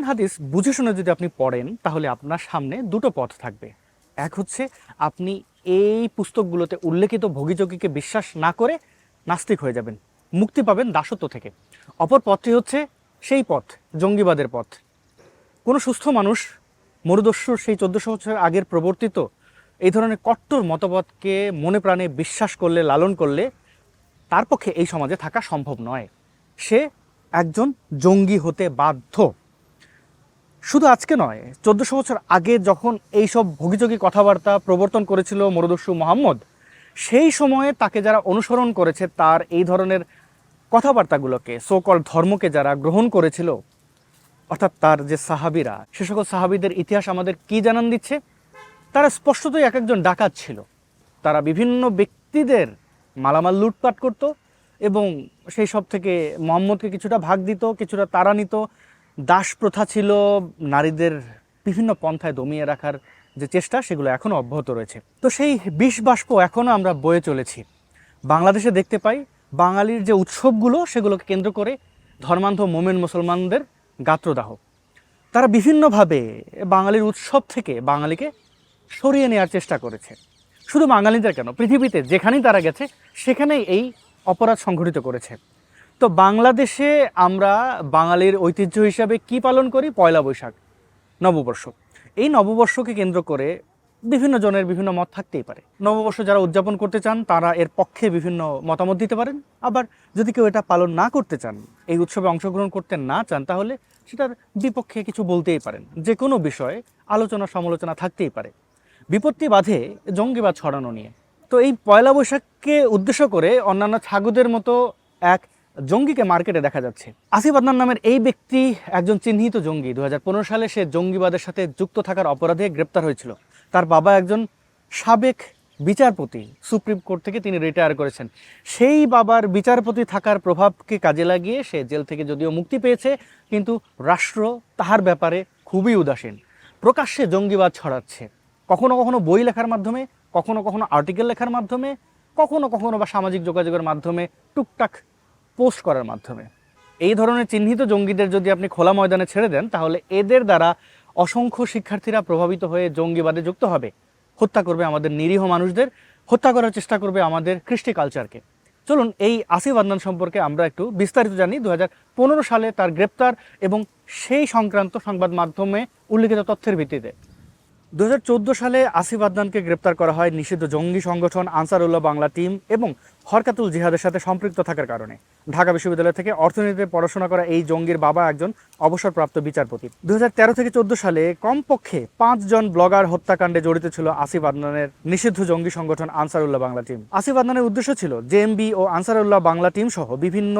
কোরআন হাদিস বুঝে শুনে যদি আপনি পড়েন, তাহলে আপনার সামনে দুটো পথ থাকবে। এক হচ্ছে আপনি এই পুস্তকগুলোতে উল্লেখিত ভোগীযোগীকে বিশ্বাস না করে নাস্তিক হয়ে যাবেন, মুক্তি পাবেন দাসত্ব থেকে। অপর পথটি হচ্ছে সেই পথ, জঙ্গিবাদের পথ। কোনো সুস্থ মানুষ মরুদস্যুর সেই চোদ্দশো বছর আগের প্রবর্তিত এই ধরনের কট্টর মতবাদকে মনে প্রাণে বিশ্বাস করলে, লালন করলে তার পক্ষে এই সমাজে থাকা সম্ভব নয়। সে একজন জঙ্গি হতে বাধ্য। শুধু আজকে নয়, চোদ্দশো বছর আগে যখন এইসব ভোগীযোগী কথাবার্তা প্রবর্তন করেছিল মরুদস্যু মোহাম্মদ, সেই সময়ে তাকে যারা অনুসরণ করেছে তার এই ধরনের কথাবার্তাগুলোকে সোকল ধর্মকে যারা গ্রহণ করেছিল, অর্থাৎ তার যে সাহাবিরা, সে সকল সাহাবিদের ইতিহাস আমাদের কি জানান দিচ্ছে? তারা স্পষ্টতই এক একজন ডাকাত ছিল। তারা বিভিন্ন ব্যক্তিদের মালামাল লুটপাট করত এবং সেই সব থেকে মোহাম্মদকে কিছুটা ভাগ দিত, কিছুটা তারা নিত দাস প্রথা ছিল নারীদের বিভিন্ন পন্থায় দমিয়ে রাখার যে চেষ্টা, সেগুলো এখনও অব্যাহত রয়েছে। তো সেই বিষ বাষ্প এখনও আমরা বয়ে চলেছি। বাংলাদেশে দেখতে পাই বাঙালির যে উৎসবগুলো, সেগুলোকে কেন্দ্র করে ধর্মান্ধ মোমেন মুসলমানদের গাত্রদাহ। তারা বিভিন্নভাবে বাঙালির উৎসব থেকে বাঙালিকে সরিয়ে নেওয়ার চেষ্টা করেছে। শুধু বাঙালিদের কেন, পৃথিবীতে যেখানেই তারা গেছে, সেখানেই এই অপরাধ সংঘটিত করেছে। তো বাংলাদেশে আমরা বাঙালির ঐতিহ্য হিসাবে কি পালন করি? পয়লা বৈশাখ, নববর্ষ। এই নববর্ষকে কেন্দ্র করে বিভিন্ন জনের বিভিন্ন মত থাকতেই পারে। নববর্ষ যারা উদযাপন করতে চান, তারা এর পক্ষে বিভিন্ন মতামত দিতে পারেন। আবার যদি কেউ এটা পালন না করতে চান, এই উৎসবে অংশগ্রহণ করতে না চান, তাহলে সেটার বিপক্ষে কিছু বলতেই পারেন। যে কোনো বিষয়ে আলোচনা সমালোচনা থাকতেই পারে। বিপত্তি বাধে জঙ্গিবাদ ছড়ানো নিয়ে। তো এই পয়লা বৈশাখকে উদ্দেশ্য করে অন্যান্য ছাগুদের মতো এক জঙ্গিকে মার্কেটে দেখা যাচ্ছে। আসিফ আদনান নামের এই ব্যক্তি একজন চিহ্নিত জঙ্গি। দু হাজার পনেরো সালে সে জঙ্গিবাদের সাথে যুক্ত থাকার অপরাধে গ্রেপ্তার হয়েছিল। তার বাবা একজন সাবেক বিচারপতি, সুপ্রিম কোর্ট থেকে তিনি রিটায়ার করেছেন। সেই বাবার বিচারপতি থাকার প্রভাবকে কাজে লাগিয়ে সে জেল থেকে যদিও মুক্তি পেয়েছে, কিন্তু রাষ্ট্র তাহার ব্যাপারে খুবই উদাসীন। প্রকাশ্যে জঙ্গিবাদ ছড়াচ্ছে। কখনো কখনো বই লেখার মাধ্যমে, কখনো কখনো আর্টিকেল লেখার মাধ্যমে, কখনো কখনো বা সামাজিক যোগাযোগের মাধ্যমে টুকটাক পোস্ট করার মাধ্যমে। এই ধরনের চিহ্নিত জঙ্গিদের যদি আপনি খোলা ময়দানে ছেড়ে দেন, তাহলে এদের দ্বারা অসংখ্য শিক্ষার্থীরা প্রভাবিত হয়ে জঙ্গিবাদে যুক্ত হবে। হত্যা করবে আমাদের নিরীহ মানুষদের, হত্যা করার চেষ্টা করবে আমাদের কৃষ্টি কালচারকে চলুন এই আসিফ আদনান সম্পর্কে আমরা একটু বিস্তারিত জানি। দু হাজার পনেরো সালে তার গ্রেপ্তার এবং সেই সংক্রান্ত সংবাদ মাধ্যমে উল্লিখিত তথ্যের ভিত্তিতে। দুই হাজার চৌদ্দ সালে আসিফ আদনানকে গ্রেপ্তার করা হয় নিষিদ্ধ জঙ্গি সংগঠন আনসারুল্লাহ বাংলা টিম এবং হরকাতুল জিহাদের সাথে সম্পৃক্ত থাকার কারণে। ঢাকা বিশ্ববিদ্যালয় থেকে অর্থনীতিতে পড়াশোনা করা এই জঙ্গির বাবা একজন অবসরপ্রাপ্ত বিচারপতি। দুই হাজার তেরো থেকে চোদ্দ সালে কমপক্ষে পাঁচজন ব্লগার হত্যাকাণ্ডে জড়িত ছিল আসিফ আদনানের নিষিদ্ধ জঙ্গি সংগঠন আনসারুল্লাহ বাংলা টিম। আসিফ আদনানের উদ্দেশ্য ছিল জেএমবি ও আনসারুল্লাহ বাংলা টিম সহ বিভিন্ন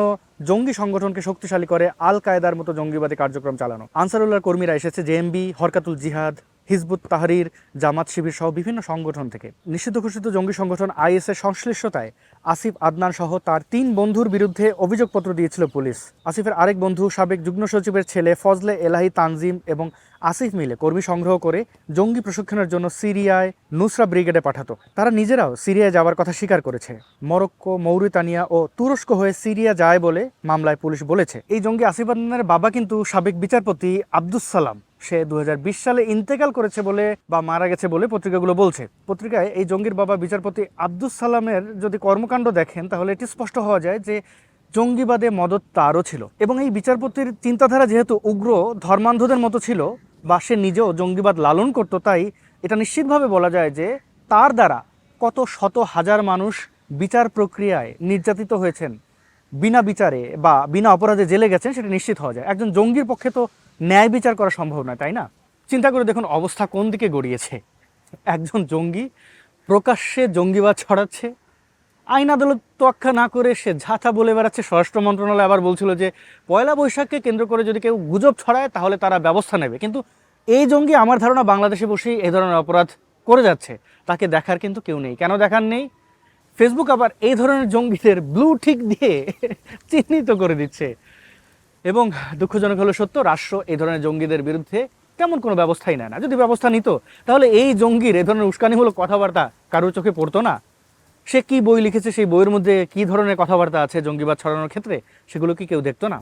জঙ্গি সংগঠনকে শক্তিশালী করে আল কায়দার মতো জঙ্গিবাদী কার্যক্রম চালানো। আনসারুল্লাহর কর্মীরা এসেছে জেএমবি হরকাতুল জিহাদ হিজবুত তাহরির, জামাত শিবির সহ বিভিন্ন সংগঠন থেকে। নিষিদ্ধ ঘোষিত জঙ্গি সংগঠন আইএস এর সংশ্লিষ্টতায় আসিফ আদনান সহ তার তিন বন্ধুর বিরুদ্ধে অভিযোগপত্র দিয়েছিল পুলিশ। আসিফের আরেক বন্ধু, সাবেক যুগ্ম সচিবের ছেলে ফজলে এলাহি তানজিম এবং আসিফ মিলে কর্মী সংগ্রহ করে জঙ্গি প্রশিক্ষণের জন্য সিরিয়ায় নুসরা ব্রিগেডে পাঠাতো। তারা নিজেরাও সিরিয়ায় যাওয়ার কথা স্বীকার করেছে। মরক্কো, মৌরিতানিয়া ও তুরস্ক হয়ে সিরিয়া যায় বলে মামলায় পুলিশ বলেছে। এই জঙ্গি আসিফ আদনানের বাবা কিন্তু সাবেক বিচারপতি আব্দুস সালাম। সে দু হাজার বিশ সালে ইন্তেকাল করেছে বলে বা মারা গেছে বলে পত্রিকাগুলো বলছে। পত্রিকায় এই জঙ্গির বাবা বিচারপতি আব্দুস সালামের যদি কর্মকাণ্ড দেখেন, তাহলে এটি স্পষ্ট হওয়া যায় যে জঙ্গিবাদে মদত তারও ছিল। এবং এই বিচারপতির চিন্তাধারা যেহেতু উগ্র, ধর্মান্ধদের মতো ছিল বা সে নিজেও জঙ্গিবাদ লালন করতো, তাই এটা নিশ্চিতভাবে বলা যায় যে তার দ্বারা কত শত হাজার মানুষ বিচার প্রক্রিয়ায় নির্যাতিত হয়েছেন। বিনা বিচারে বা বিনা অপরাধে জেলে গেছেন, সেটা নিশ্চিত হওয়া যায়। একজন জঙ্গির পক্ষে তো ন্যায় বিচার করা সম্ভব নয় তাই না? চিন্তা করে দেখুন অবস্থা কোন দিকে গড়িয়েছে। একজন জঙ্গি প্রকাশ্যে জঙ্গিবাদ ছড়াচ্ছে। আইন আদালত তোয়াক্কা না করে সে ঝাঁথা বলে বেড়াচ্ছে। স্বরাষ্ট্র মন্ত্রণালয় আবার বলছিল যে, পয়লা বৈশাখকে কেন্দ্র করে যদি কেউ গুজব ছড়ায়, তাহলে তারা ব্যবস্থা নেবে। কিন্তু এই জঙ্গি আমার ধারণা বাংলাদেশে বসেই এই ধরনের অপরাধ করে যাচ্ছে। তাকে দেখার কিন্তু কেউ নেই। কেন দেখার নেই? ফেসবুক আবার এই ধরনের জঙ্গিদের ব্লু ঠিক দিয়ে চিহ্নিত করে দিচ্ছে। এবং দুঃখজনক হলো সত্য, রাষ্ট্র এই ধরনের জঙ্গিদের বিরুদ্ধে তেমন কোনো ব্যবস্থাই নেয় না। যদি ব্যবস্থা নিত, তাহলে এই জঙ্গির এ ধরনের উস্কানিমূলক কথাবার্তা কারোর চোখে পড়তো না। সে কি বই লিখেছে, সেই বইয়ের মধ্যে কি ধরনের কথাবার্তা আছে জঙ্গিবাদ ছড়ানোর ক্ষেত্রে, সেগুলো কি কেউ দেখতো না?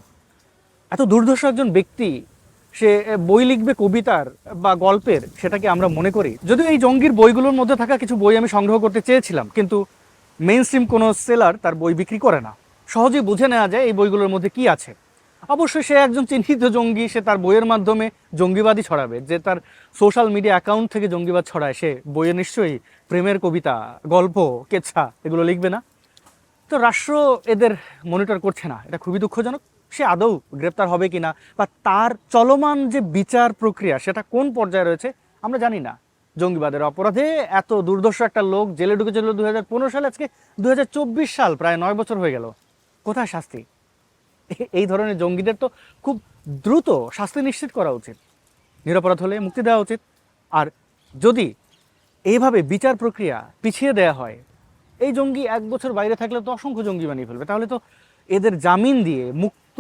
এত দুর্ধর্ষ একজন ব্যক্তি, সে বই লিখবে কবিতার বা গল্পের, সেটাকে আমরা মনে করি। যদিও এই জঙ্গির বইগুলোর মধ্যে থাকা কিছু বই আমি সংগ্রহ করতে চেয়েছিলাম, কিন্তু মেইন স্ট্রিম কোনো সেলার তার বই বিক্রি করে না। সহজেই বুঝে নেওয়া যায় এই বইগুলোর মধ্যে কি আছে। অবশ্যই সে একজন চিহ্নিত জঙ্গি, সে তার বইয়ের মাধ্যমে জঙ্গিবাদই ছড়াবে। যে তার সোশ্যাল মিডিয়া অ্যাকাউন্ট থেকে জঙ্গিবাদ ছড়ায়, সে বইয়ে নিশ্চয়ই প্রেমের কবিতা, গল্প, কেচ্ছা, এগুলো লিখবে না। তো রাষ্ট্র এদের মনিটর করছে না। এটা খুবই দুঃখজনক। সে আদৌ গ্রেপ্তার হবে কিনা বা তার চলমান যে বিচার প্রক্রিয়া, সেটা কোন পর্যায়ে রয়েছে, আমরা জানি না। জঙ্গিবাদের অপরাধে এত দুর্দর্শ একটা লোক জেলে ঢুকেছিল দু হাজার পনেরো সালে, আজকে দুই হাজার চব্বিশ সাল, প্রায় নয় বছর হয়ে গেল। কোথায় শাস্তি? এই ধরনের জঙ্গিদের তো খুব দ্রুত শাস্তি নিশ্চিত করা উচিত। নিরপরাধ হলে মুক্তি দেওয়া উচিত। আর যদি এইভাবে বিচার প্রক্রিয়া পিছিয়ে দেওয়া হয়, এই জঙ্গি এক বছর বাইরে থাকলে তো অসংখ্য জঙ্গি বানিয়ে ফেলবে। তাহলে তো এদের জামিন দিয়ে, মুক্ত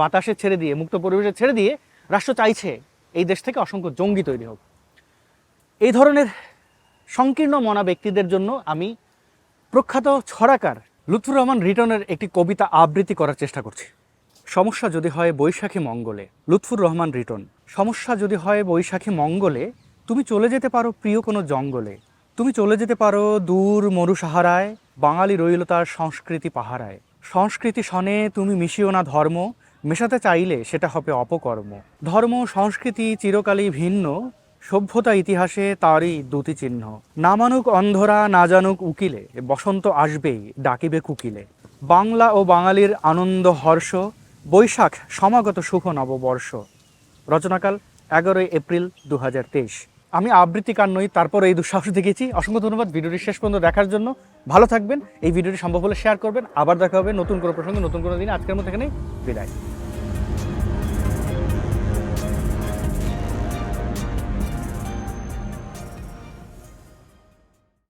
বাতাসে ছেড়ে দিয়ে, মুক্ত পরিবেশে ছেড়ে দিয়ে রাষ্ট্র চাইছে এই দেশ থেকে অসংখ্য জঙ্গি তৈরি হোক। এই ধরনের সংকীর্ণ মনা ব্যক্তিদের জন্য আমি প্রখ্যাত ছড়াকার লুৎফুর রহমান রিটনের একটি কবিতা আবৃত্তি করার চেষ্টা করছি। সমস্যা যদি হয় বৈশাখী মঙ্গলে, লুৎফুর রহমান রিটন। সমস্যা যদি হয় বৈশাখী মঙ্গলে, তুমি চলে যেতে পারো প্রিয় কোনো জঙ্গলে। তুমি চলে যেতে পারো দূর মরু সাহারায় বাঙালি রইল তার সংস্কৃতি পাহারায়। সংস্কৃতি সনে তুমি মিশিও না ধর্ম, মেশাতে চাইলে সেটা হবে অপকর্ম। ধর্ম সংস্কৃতি চিরকালই ভিন্ন সভ্যতা ইতিহাসে তারই দুটি চিহ্ন। নামানুক অন্ধরা না জানুক উকিলে বসন্ত আসবেই, ডাকিবে কুকিলে। বাংলা ও বাঙালির আনন্দ হর্ষ, বৈশাখ সমাগত শুভ নববর্ষ। রচনাকাল এগারোই এপ্রিল দু হাজার তেইশ। আমি আবৃত্তিকার নই তারপর এই দুঃসাহস দেখেছি। অসংখ্য ধন্যবাদ। ভিডিওটি শেষ পর্যন্ত দেখার জন্য ভালো থাকবেন। এই ভিডিওটি সম্ভব হলে শেয়ার করবেন। আবার দেখা হবে নতুন কোনো প্রসঙ্গে, নতুন কোনো দিনে। আজকের মতো এখানেই বিদায়।